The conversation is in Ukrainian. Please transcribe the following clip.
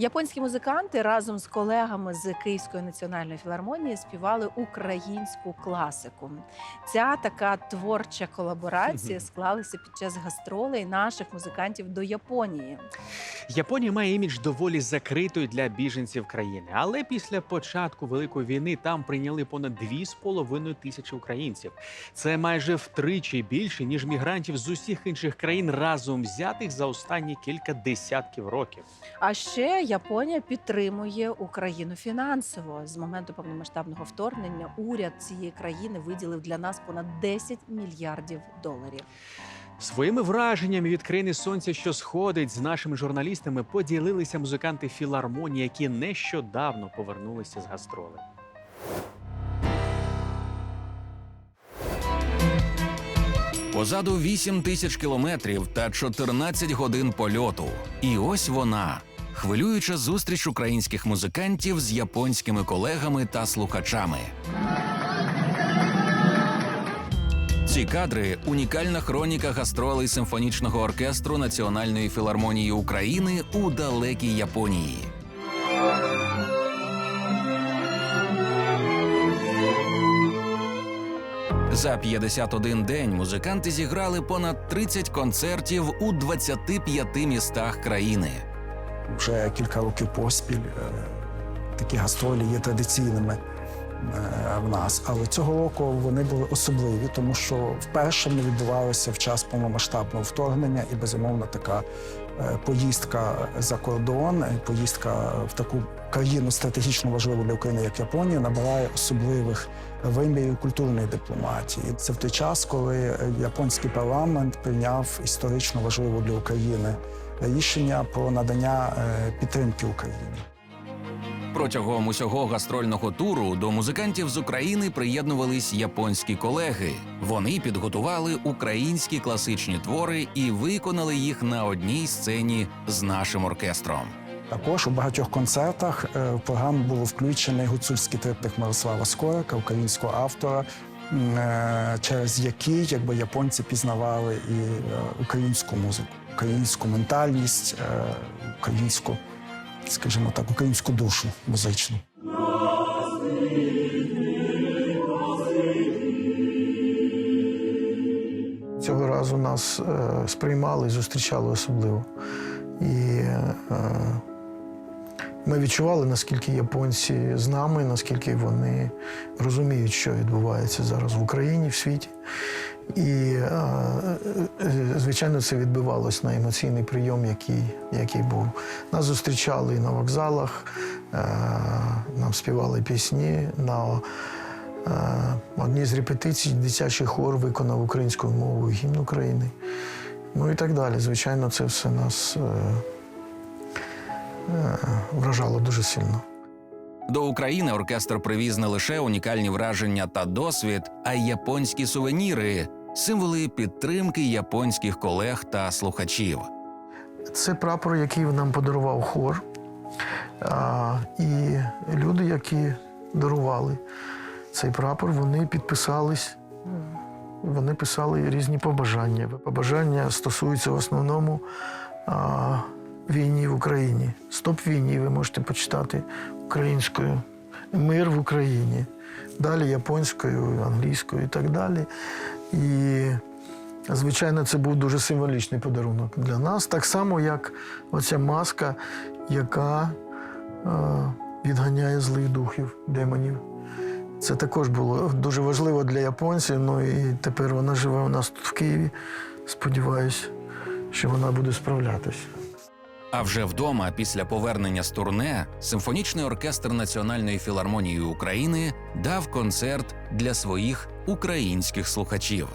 Японські музиканти разом з колегами з Київської національної філармонії співали українську класику. Ця така творча колаборація склалася під час гастролей наших музикантів до Японії. Японія має імідж доволі закритою для біженців країни, але після початку великої війни там прийняли понад 2,5 тисячі українців. Це майже втричі більше ніж мігрантів з усіх інших країн разом взятих за останні кілька десятків років. А ще Японія підтримує Україну фінансово. З моменту повномасштабного вторгнення уряд цієї країни виділив для нас понад 10 мільярдів доларів. Своїми враженнями від країни сонця, що сходить, з нашими журналістами поділилися музиканти філармонії, які нещодавно повернулися з гастроли. Позаду 8 тисяч кілометрів та 14 годин польоту. І ось вона хвилююча зустріч українських музикантів з японськими колегами та слухачами. Ці кадри унікальна хроніка гастролей симфонічного оркестру Національної філармонії України у далекій Японії. За 51 день музиканти зіграли понад 30 концертів у 25 містах країни. Вже кілька років поспіль е, такі гастролі є традиційними е, в нас. Але цього року вони були особливі, тому що вперше вони відбувалися в час повномасштабного вторгнення, і безумовно така е, поїздка за кордон, поїздка в таку країну стратегічно важливу для України, як Японія, набирає особливих вимірів культурної дипломатії. Це в той час, коли японський парламент прийняв історично важливу для України рішення про надання е, підтримки Україні. Протягом усього гастрольного туру до музикантів з України приєднувались японські колеги. Вони підготували українські класичні твори і виконали їх на одній сцені з нашим оркестром. Також у багатьох концертах е, в програму було включений гуцульський триптих Мирослава Скорика, українського автора, через який якби японці пізнавали і е, українську музику, українську ментальність, е, українську, скажімо так, українську душу музичну. Цього разу нас е, сприймали і зустрічали особливо. І е, ми відчували, наскільки японці з нами, наскільки вони розуміють, що відбувається зараз в Україні, в світі. І, е, е, звичайно, це відбивалось на емоційний прийом, який, який був. Нас зустрічали на вокзалах, е, нам співали пісні. на Одній з репетицій дитячий хор виконав українською мовою гімн України. Ну і так далі. Звичайно, це все нас вражало дуже сильно. До України оркестр привіз не лише унікальні враження та досвід, а й японські сувеніри, символи підтримки японських колег та слухачів. Це прапор, який нам подарував хор. А, і люди, які дарували цей прапор, вони підписались, вони писали різні побажання. Побажання стосуються в основному а, війні в Україні. Стоп війні, ви можете почитати українською. Мир в Україні. Далі японською, англійською і так далі. І Звичайно, це був дуже символічний подарунок для нас, так само, як оця маска, яка е, відганяє злих духів, демонів. Це також було дуже важливо для японців. Ну і тепер вона живе у нас тут в Києві. Сподіваюсь, що вона буде справлятися. А вже вдома, після повернення з турне, симфонічний оркестр Національної філармонії України дав концерт для своїх українських слухачів.